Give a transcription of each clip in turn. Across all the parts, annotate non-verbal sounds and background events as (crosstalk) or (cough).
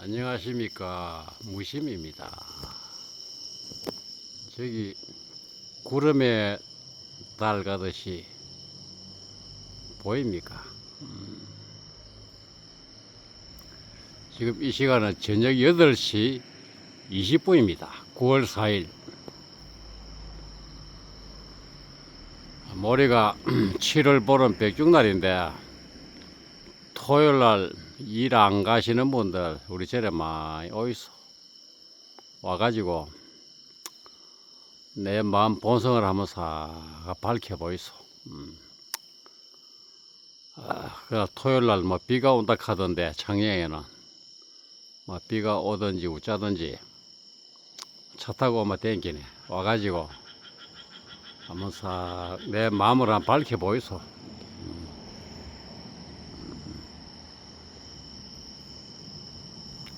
안녕하십니까 무심입니다. 저기 구름에 달 가듯이 보입니까? 음. 지금 이 시간은 저녁 8시 20분입니다. 9월 4일. 모레가 (clears throat) 7월 보름 백중날인데 토요일 날 일 안 가시는 분들 우리 절에 많이 오이소 와가지고 내 마음 본성을 한번 싹 밝혀 보이소. 음. 아, 그 토요일 날 뭐 비가 온다 카던데 창녕에는 뭐 비가 오든지 우짜든지 차 타고 뭐 댕기네 와가지고 한번 싹 내 마음을 한번 밝혀 보이소.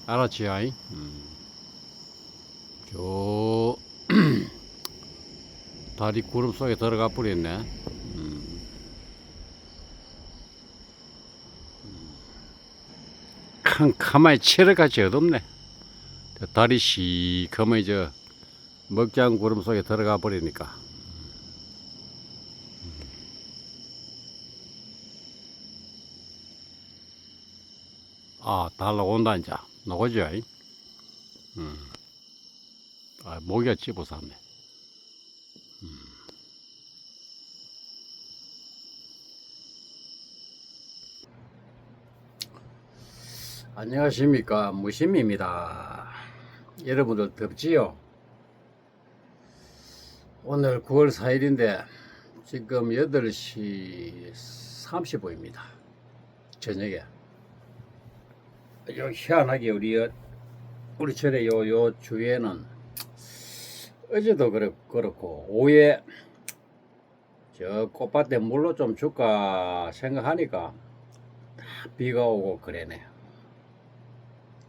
알았지, 아이? 음. 저, (clears throat) 다리 구름 속에 들어가 버렸네. 음. 캄캄하게 칠흑같이 어둡네. 저 다리 시커먼 저 먹장 구름 속에 들어가 버리니까. 아, 달러 온다, 이제. 아이? 음. 아, 모기가 찝어쌌네. 음. 안녕하십니까. 무심입니다. 여러분들 덥지요? 오늘 9월 4일인데, 지금 8시 30분입니다. 저녁에. 요 희한하게 우리 여- 우리 절에 요요 주위에는 어제도 그렇, 그렇고 오후에 저 꽃밭에 물로 좀 줄까 생각하니까 다 비가 오고 그래네.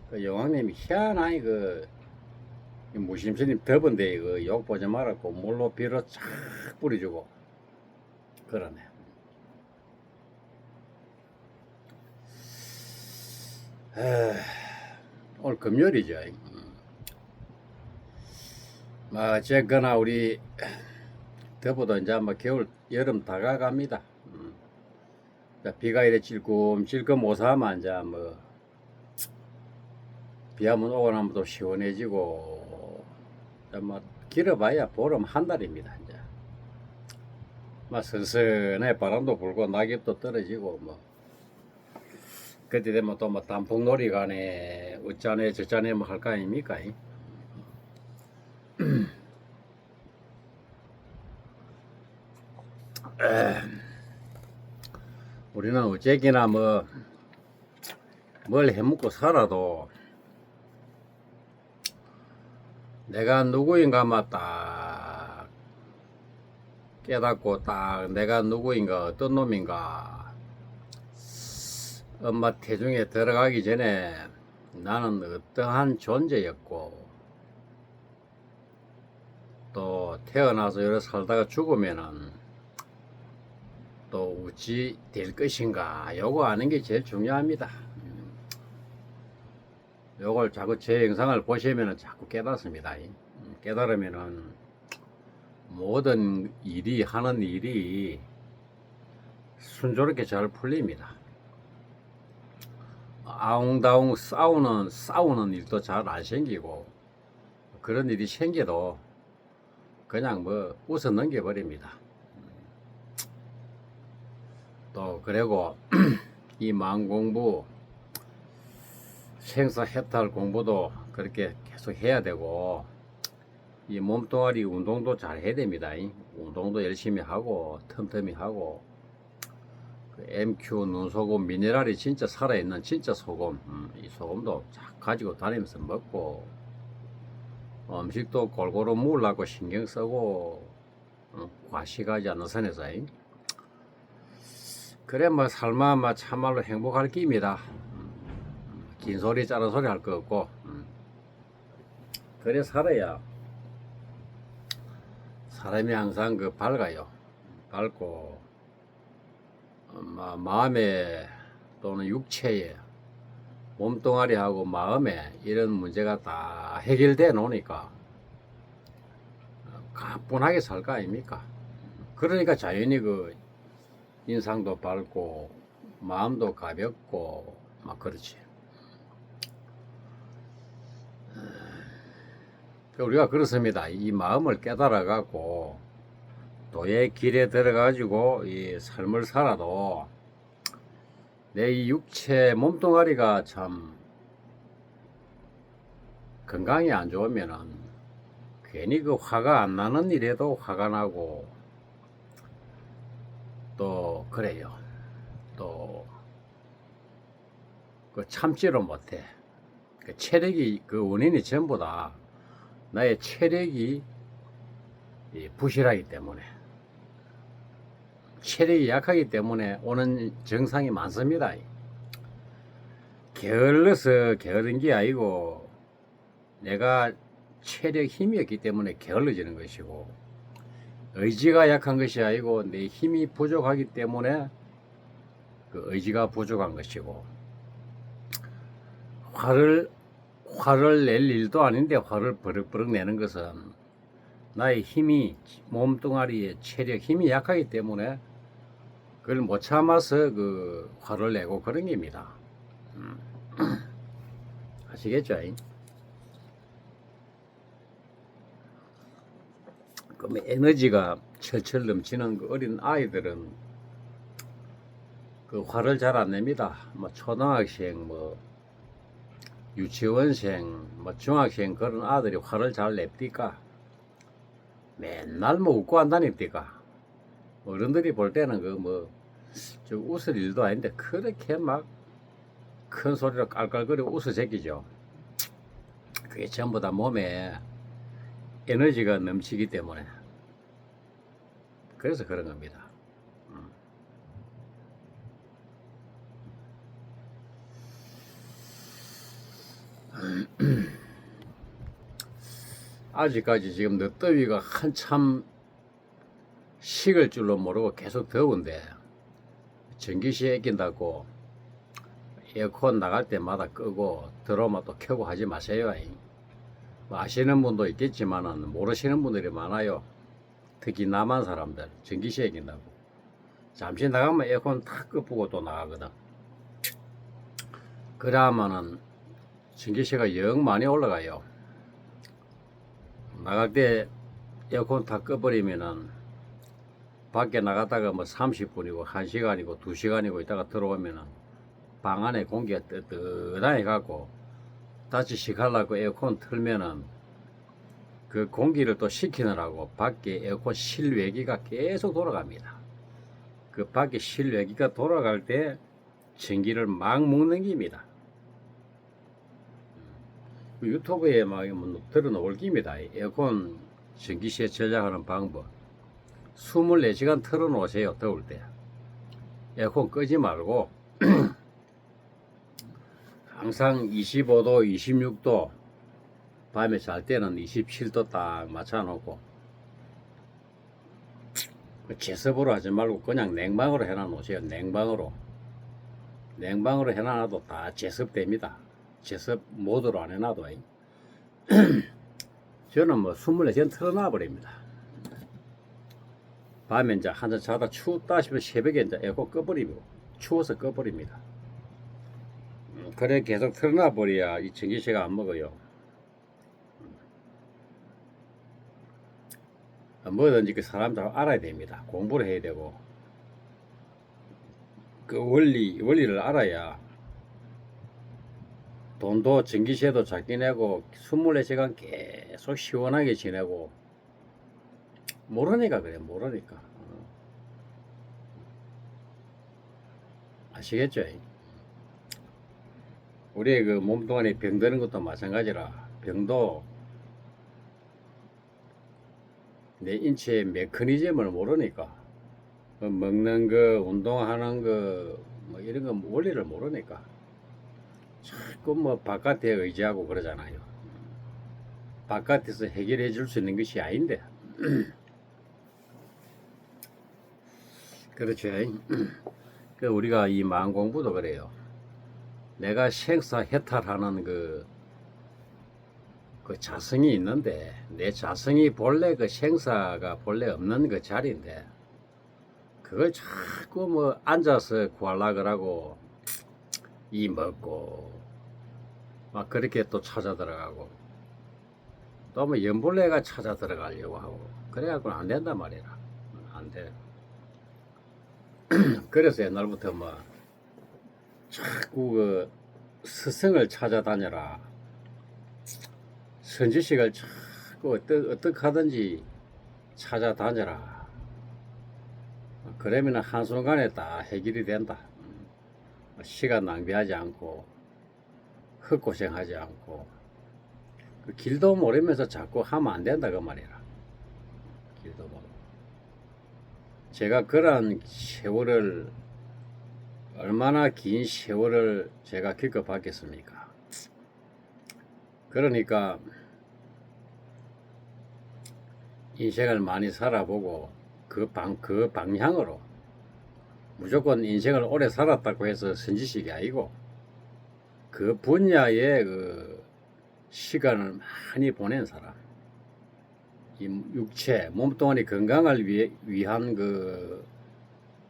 그 영왕님이 희한하게 그 무심스님 더운데 그 욕 보지 말았고 물로 비로 쫙 뿌려주고 그러네. 에휴, 오늘 금요일이죠. 음. 뭐 어쨌거나 우리 더워도 이제 뭐 겨울 여름 다가갑니다. 음. 자, 비가 이래 찔끔찔끔 오사만 이제 뭐 비하면 오고 나면 또 시원해지고 뭐 길어봐야 보름 한 달입니다. 이제 막 선선해 바람도 불고 낙엽도 떨어지고 뭐 그때 되면 또 뭐 단풍놀이 가네 어쩌네 저쩌네 뭐 할 거 아닙니까? 이? (clears throat) 우리는 어쨌기나 뭐 뭘 해먹고 살아도 내가 누구인가만 딱 깨닫고 딱 내가 누구인가 어떤 놈인가 엄마 태중에 들어가기 전에 나는 어떠한 존재였고 또 태어나서 여러 살다가 죽으면은 또 어찌 될 것인가 요거 아는 게 제일 중요합니다. 음. 요걸 자꾸 제 영상을 보시면은 자꾸 깨닫습니다. 음, 깨달으면은 모든 일이 하는 일이 순조롭게 잘 풀립니다. 아웅다웅 싸우는 싸우는 일도 잘 안 생기고 그런 일이 생겨도 그냥 뭐 웃어 넘겨버립니다. 또 그리고 (clears throat) 이 마음 공부 생사 해탈 공부도 그렇게 계속 해야 되고 이 몸뚱아리 운동도 잘 해야 됩니다. 이 운동도 열심히 하고 틈틈이 하고 그 MQ 눈소금 미네랄이 진짜 살아있는 진짜 소금. 음, 이 소금도 쫙 가지고 다니면서 먹고 음식도 골고루 먹으려고 신경 쓰고 어, 과식하지 않는 선에서 이. 그래 뭐 삶아 뭐 참말로 행복할 끼입니다. 음, 긴 소리 짧은 소리 할 거 없고. 음. 그래 살아야. 사람이 항상 그 밝아요. 밝고 어, 마- 마음에 또는 육체에 몸뚱아리하고 마음에 이런 문제가 다 해결돼 놓으니까 가뿐하게 살 거 아닙니까? 그러니까 자연히 그 인상도 밝고 마음도 가볍고 막 그렇지. 그 우리가 그렇습니다. 이 마음을 깨달아 갖고 도의 길에 들어 가지고 이 삶을 살아도 내 이 육체 몸뚱아리가 참 건강이 안 좋으면은 괜히 그 화가 안 나는 일에도 화가 나고 또 그래요. 또 그 참지를 못해. 그 체력이 그 원인이 전부 다 나의 체력이 이 부실하기 때문에 체력이 약하기 때문에 오는 증상이 많습니다. 게을러서 게으른 게 아니고 내가 체력 힘이 없기 때문에 게을러지는 것이고 의지가 약한 것이 아니고 내 힘이 부족하기 때문에 그 의지가 부족한 것이고 화를 화를 낼 일도 아닌데 화를 버럭버럭 내는 것은 나의 힘이 몸뚱아리의 체력 힘이 약하기 때문에 그걸 못 참아서 그 화를 내고 그런 겁니다. 음. (clears throat) 아시겠죠? 그럼 에너지가 철철 넘치는 그 어린 아이들은 그 화를 잘 안 냅니다. 뭐 초등학생, 뭐 유치원생, 뭐 중학생 그런 아들이 화를 잘 냅니까? 맨날 뭐 웃고 한다니까. 어른들이 볼 때는 그 뭐 저 웃을 일도 아닌데 그렇게 막 큰 소리로 깔깔거리고 웃어 제끼죠. 그게 전부 다 몸에 에너지가 넘치기 때문에 그래서 그런 겁니다. (clears throat) 아직까지 지금 늦더위가 한참 식을 줄로 모르고 계속 더운데 전기시에 낀다고 에어컨 나갈 때마다 끄고 들어오면 또 켜고 하지 마세요. 뭐 아시는 분도 있겠지만은 모르시는 분들이 많아요. 특히 남한 사람들 전기시에 낀다고 잠시 나가면 에어컨 탁 끄고 또 나가거든. 그러면은 전기세가 영 많이 올라가요. 나갈 때 에어컨 다 꺼버리면은 밖에 나갔다가 뭐 30분이고 1시간이고 2시간이고 있다가 들어오면은 방 안에 공기가 뜨뜻하게 갖고 다시 식하려고 에어컨 틀면은 그 공기를 또 식히느라고 밖에 에어컨 실외기가 계속 돌아갑니다. 그 밖에 실외기가 돌아갈 때 전기를 막 먹는 겁니다. 그 유튜브에 막뭐 들어 놓을 겁니다. 에어컨 전기세 절약하는 방법. 24시간 틀어놓으세요. 더울 때. 에어컨 끄지 말고 (clears throat) 항상 25도, 26도 밤에 잘 때는 27도 딱 맞춰놓고 그 제습으로 하지 말고 그냥 냉방으로 해놔 놓으세요. 냉방으로. 냉방으로 해놔도 다 제습됩니다. 제습 모드로 안 해놔도 (clears throat) 저는 뭐 24시간 틀어놔 버립니다. 밤에 이제 한잔 자다 추웠다 싶으면 새벽에 이제 에어컨 꺼버리고 추워서 꺼버립니다. 음, 그래 계속 틀어놔 버려야 이 전기세가 안 먹어요. 음. 뭐든지 그 사람 잘 알아야 됩니다. 공부를 해야 되고 그 원리 원리를 알아야 돈도 전기세도 작게 내고 24시간 계속 시원하게 지내고 모르니까 그래 모르니까 어. 아시겠죠? 우리 그 몸뚱아리 병드는 것도 마찬가지라 병도 내 인체의 메커니즘을 모르니까 그 먹는 거 운동하는 거 뭐 이런 거 원리를 모르니까 자꾸 뭐 바깥에 의지하고 그러잖아요. 바깥에서 해결해 줄 수 있는 것이 아닌데. (clears throat) 그렇죠. (clears throat) 그 우리가 이 마음 공부도 그래요. 내가 생사 해탈하는 그, 그 자성이 있는데 내 자성이 본래 그 생사가 본래 없는 그 자리인데 그걸 자꾸 뭐 앉아서 구하려 그러고 (tsk) 이 먹고 막 그렇게 또 찾아 들어가고 또 뭐 연불내가 찾아 들어가려고 하고 그래갖고는 안 된단 말이라 안 돼. (clears throat) 그래서 옛날부터 뭐 자꾸 그 스승을 찾아다녀라. 선지식을 자꾸 어떻게, 어떻게 하든지 찾아다녀라. 그러면 한순간에 다 해결이 된다. 음. 시간 낭비하지 않고, 헛고생하지 않고, 그 길도 모르면서 자꾸 하면 안 된다, 그 말이라. 길도 모르고. 제가 그러한 세월을 얼마나 긴 세월을 제가 겪어봤겠습니까? 그러니까 인생을 많이 살아보고 그 방, 그 방향으로 무조건 인생을 오래 살았다고 해서 선지식이 아니고 그 분야의 그 시간을 많이 보낸 사람 이 육체, 몸뚱아리 건강을 위해, 위한 그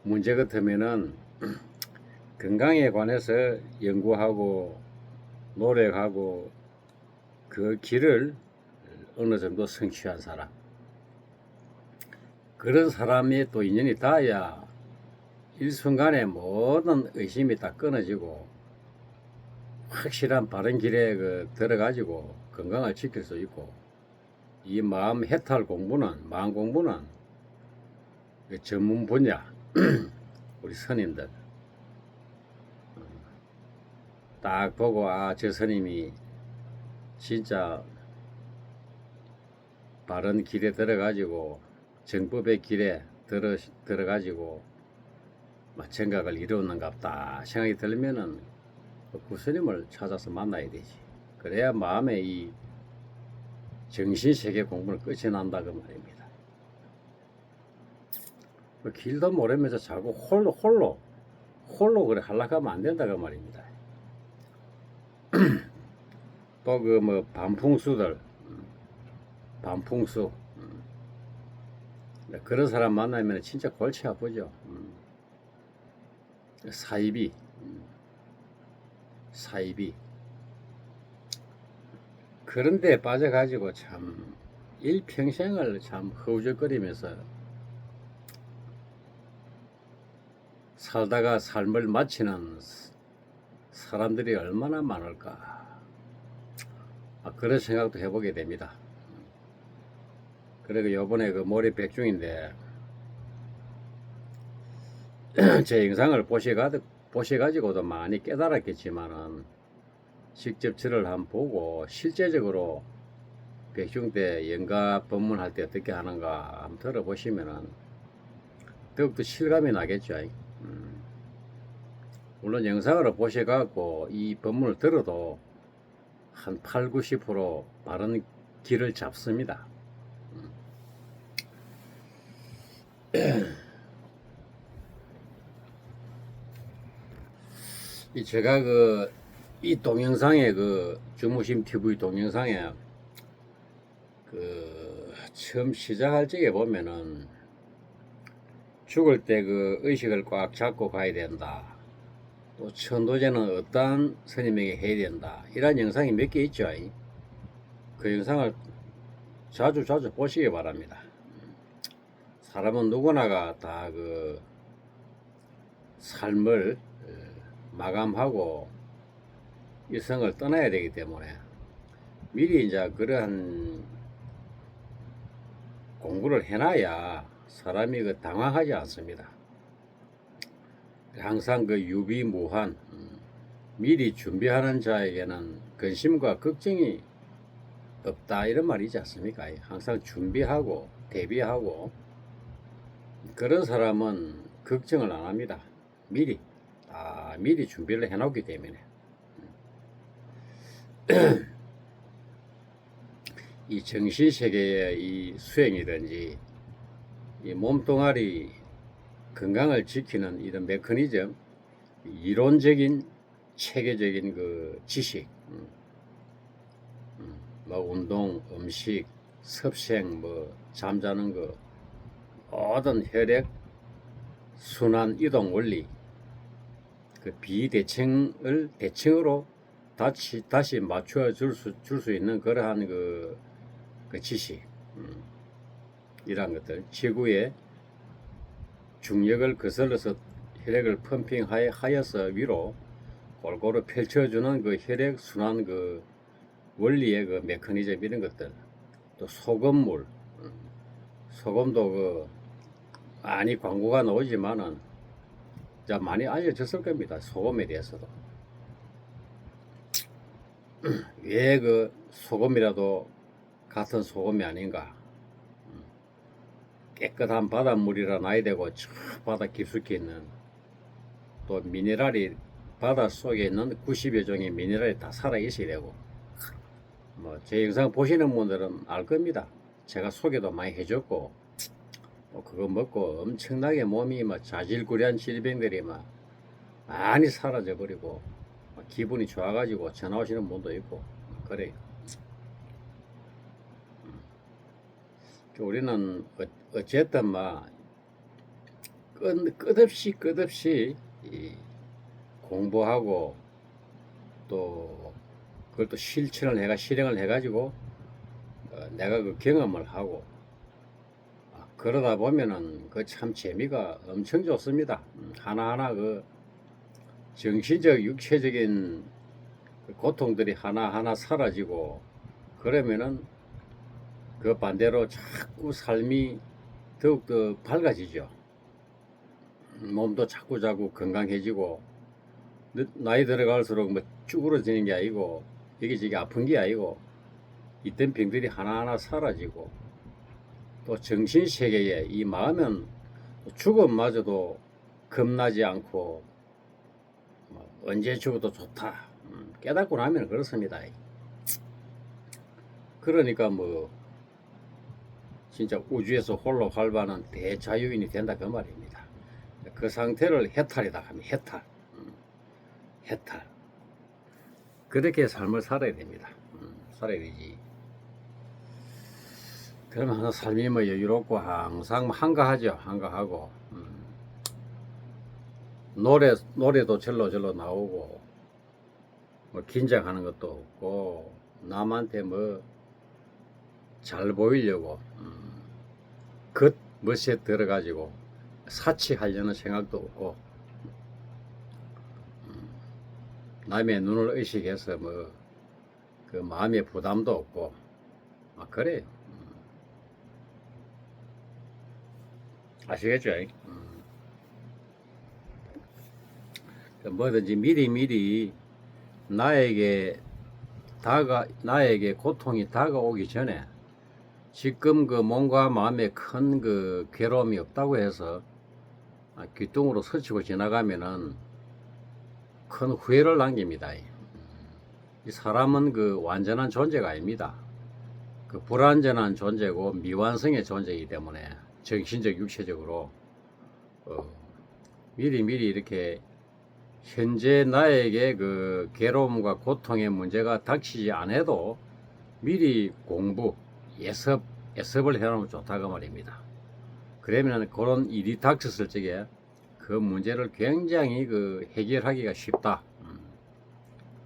문제 같으면은 (clears throat) 건강에 관해서 연구하고 노력하고 그 길을 어느 정도 성취한 사람. 그런 사람이 또 인연이 닿아야 일순간에 모든 의심이 다 끊어지고 확실한 바른 길에 그 들어가지고 건강을 지킬 수 있고 이 마음 해탈 공부는 마음 공부는 그 전문 분야 (clears throat) 우리 스님들. 딱 보고 아 저 스님이 진짜 바른 길에 들어가지고 정법의 길에 들어 들어가지고 막 정각을 이루었는갑다 생각이 들면은 그 스님을 찾아서 만나야 되지. 그래야 마음에 이 정신 세계 공부는 끝이 난다 그 말입니다. 그 길도 모르면서 자꾸 홀로 홀로 홀로 그래 하락하면 안 된다 그 말입니다. (clears throat) 또 그 뭐 반풍수들 음, 반풍수 음. 네, 그런 사람 만나면 진짜 골치 아프죠. 음. 사이비 음. 사이비 그런데 빠져가지고 참 일평생을 참 허우적거리면서 살다가 삶을 마치는 사람들이 얼마나 많을까 아, 그런 생각도 해보게 됩니다. 그리고 요번에 그 모리 백중인데 (clears throat) 제 영상을 보시가, 보셔가지고도 많이 깨달았겠지만은 직접 저를 한번 보고 실제적으로 백중 때 연가 법문할 때 어떻게 하는가 한번 들어보시면은 더욱더 실감이 나겠죠. 음. 물론 영상으로 보셔갖고 이 법문을 들어도 한 8, 90% 바른 길을 잡습니다. 음. (clears throat) 이 제가 그 이 동영상에 그 주무심 TV 동영상에 그 처음 시작할 적에 보면은 죽을 때 그 의식을 꽉 잡고 가야 된다. 또 천도제는 어떠한 스님에게 해야 된다. 이런 영상이 몇 개 있죠. 그 영상을 자주 자주 보시기 바랍니다. 사람은 누구나가 다 그 삶을 어, 마감하고 이 성을 떠나야 되기 때문에 미리 이제 그러한 공부를 해놔야 사람이 그 당황하지 않습니다. 항상 그 유비무한 음, 미리 준비하는 자에게는 근심과 걱정이 없다 이런 말이지 않습니까? 항상 준비하고 대비하고 그런 사람은 걱정을 안 합니다. 미리 다 미리 준비를 해놓기 때문에 (clears throat) 이 정신 세계의 이 수행이든지 이 몸뚱아리 건강을 지키는 이런 메커니즘, 이론적인 체계적인 그 지식, 음, 음, 뭐 운동, 음식, 섭생, 뭐 잠자는 거, 모든 혈액 순환 이동 원리, 그 비대칭을 대칭으로 다시 다시 맞춰 줄수 줄 수 있는 그러한 그, 그 지식, 음, 이러한 것들. 지구의 중력을 거슬러서 혈액을 펌핑하여서 위로 골고루 펼쳐주는 그 혈액 순환 그 원리의 그 메커니즘 이런 것들. 또 소금물. 음, 소금도 그 많이 광고가 나오지만은 자 많이 알려졌을 겁니다 소금에 대해서도 왜 그 소금이라도 같은 소금이 아닌가. 음, 깨끗한 바닷물이라 나야 되고 저 바다 깊숙이 있는 또 미네랄이 바다 속에 있는 90여 종의 미네랄이 다 살아 있어야 되고. 뭐 제 영상 보시는 분들은 알 겁니다. 제가 소개도 많이 해줬고. 뭐 그거 먹고 엄청나게 몸이 막 자질구레한 질병들이 막 많이 사라져 버리고. 막 기분이 좋아가지고 전화 오시는 분도 있고 그래요. 음. 우리는 어- 어쨌든 막 끝, 끝없이 끝없이 이 공부하고 또 그걸 또 실천을 해가 실행을 해가지고 어, 내가 그 경험을 하고 아, 그러다 보면은 그 참 재미가 엄청 좋습니다. 음, 하나하나 그 정신적 육체적인 그 고통들이 하나하나 사라지고 그러면은 그 반대로 자꾸 삶이 더욱더 밝아지죠. 몸도 자꾸 자꾸 건강해지고 늦- 나이 들어갈수록 뭐 쭈그러지는 게 아니고 지게 아픈 게 아니고 있던 병들이 하나하나 사라지고 또 정신 세계에 이 마음은 죽음마저도 겁나지 않고 뭐 언제 죽어도 좋다 음, 깨닫고 나면 그렇습니다. 그러니까 뭐 진짜 우주에서 홀로 활발한 대자유인이 된다 그 말입니다. 그 상태를 해탈이다 하면 해탈. 음, 해탈. 그렇게 삶을 살아야 됩니다. 음, 살아야 되지. 그러면 삶이 뭐 여유롭고 항상 한가하죠. 한가하고. 음, 노래, 노래도 절로 절로 나오고, 뭐 긴장하는 것도 없고, 남한테 뭐 잘 보이려고, 음, 겉 멋에 들어가지고, 사치하려는 생각도 없고 음, 남의 눈을 의식해서 뭐 그 마음의 부담도 없고 아 그래요 음. 아시겠죠? 음. 뭐든지 미리 미리 나에게 다가 나에게 고통이 다가오기 전에 지금 그 몸과 마음에 큰 그 괴로움이 없다고 해서 아, 귀뚱으로 스치고 지나가면은 큰 후회를 남깁니다. 이 사람은 그 완전한 존재가 아닙니다. 그 불완전한 존재고 미완성의 존재이기 때문에 정신적, 육체적으로 어, 미리 미리 이렇게 현재 나에게 그 괴로움과 고통의 문제가 닥치지 않아도 미리 공부, 예습, 예습을 해놓으면 좋다고 말입니다. 그러면 그런 일이 닥쳤을 적에 그 문제를 굉장히 그 해결하기가 쉽다. 음.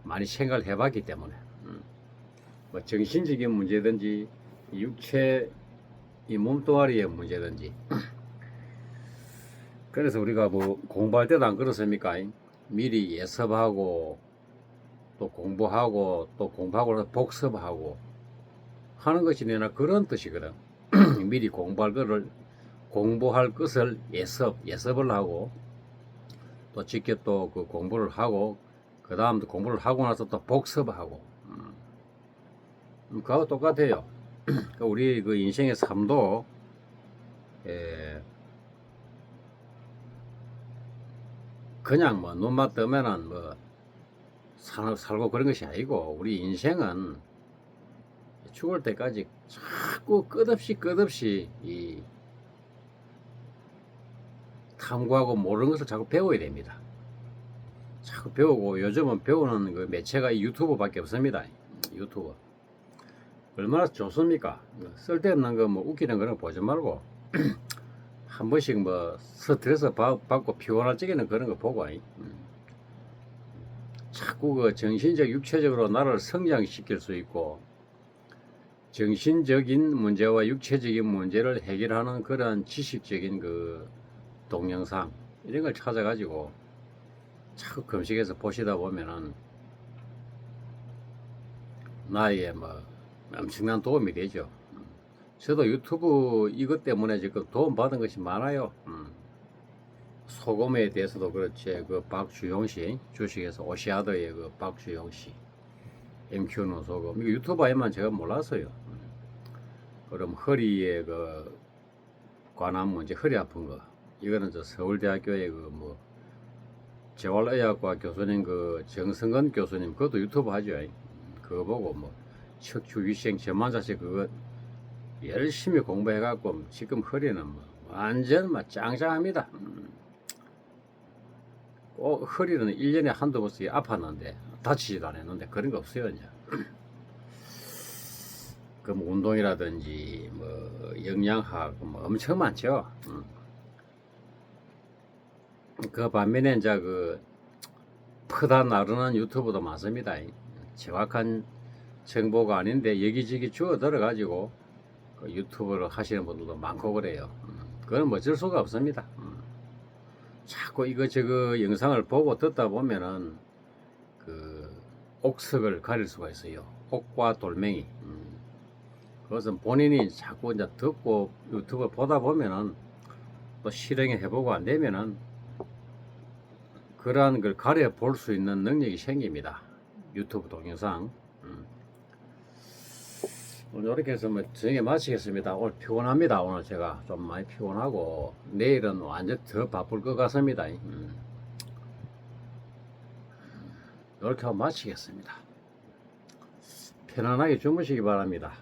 많이 생각을 해봤기 때문에. 음. 뭐 정신적인 문제든지 육체 이 몸뚱아리의 문제든지. (clears throat) 그래서 우리가 뭐 공부할 때도 안 그렇습니까? 미리 예습하고 또 공부하고 또 공부하고 복습하고 하는 것이 내나 그런 뜻이거든. (clears throat) 미리 공부할 거를 공부할 것을 예습, 예습을 하고 또 직접 또 그 공부를 하고 그 다음 공부를 하고 나서 또 복습하고 음. 음, 그하고 똑같아요. 그 (clears throat) 우리 그 인생의 삶도 에, 그냥 뭐 눈만 뜨면은 뭐 살, 살고 그런 것이 아니고 우리 인생은 죽을 때까지 자꾸 끝없이 끝없이 이 탐구하고 모르는 것을 자꾸 배워야 됩니다. 자꾸 배우고 요즘은 배우는 그 매체가 이 유튜브밖에 없습니다. 유튜브. 얼마나 좋습니까? 쓸데없는 거 뭐 웃기는 거는 보지 말고 (clears throat) 한 번씩 뭐 스트레스 받- 받고 피곤할 적에는 그런 거 보고 음. 자꾸 그 정신적 육체적으로 나를 성장시킬 수 있고 정신적인 문제와 육체적인 문제를 해결하는 그런 지식적인 그 동영상 이런 걸 찾아가지고 자꾸 검색해서 보시다 보면은 나에게 뭐 엄청난 도움이 되죠. 음. 저도 유튜브 이것 때문에 지금 도움 받은 것이 많아요. 음. 소금에 대해서도 그렇지 그 박주영 씨 주식에서 오시아드의 그 박주영 씨 MQ는 소금 이거 아니면 제가 몰랐어요. 음. 그럼 허리에 그 관한 문제 허리 아픈 거 이거는 저 서울대학교의 그뭐 재활의학과 교수님 그 정성근 교수님 그것도 유튜브 하죠. 음, 그거 보고 뭐 척추 위생 전문자식 그거 열심히 공부해갖고 지금 허리는 뭐 완전 막 짱짱합니다. 음. 꼭 허리는 1년에 한두 번씩 아팠는데 다치지도 않았는데 그런 거 없어요 이제. (clears throat) 그뭐 운동이라든지 뭐 영양학 뭐 엄청 많죠. 음. 그 반면에 이제 그 퍼다 나르는 유튜브도 많습니다. 정확한 정보가 아닌데 여기저기 주워 들어가지고 그 유튜브를 하시는 분들도 많고 그래요. 음, 그건 뭐 어쩔 수가 없습니다. 음. 자꾸 이거 저거 영상을 보고 듣다 보면은 그 옥석을 가릴 수가 있어요. 옥과 돌멩이. 음. 그것은 본인이 자꾸 이제 듣고 유튜브 보다 보면은 또 실행해 해보고 안 되면은 그러한 걸 가려 볼 수 있는 능력이 생깁니다. 유튜브 동영상. 음. 오늘 이렇게 해서 뭐 저녁에 마치겠습니다. 오늘 피곤합니다. 오늘 제가 좀 많이 피곤하고 내일은 완전 더 바쁠 것 같습니다. 음. 이렇게 하고 마치겠습니다. 편안하게 주무시기 바랍니다.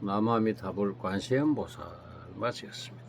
나무아미타불 관세음보살 마치겠습니다.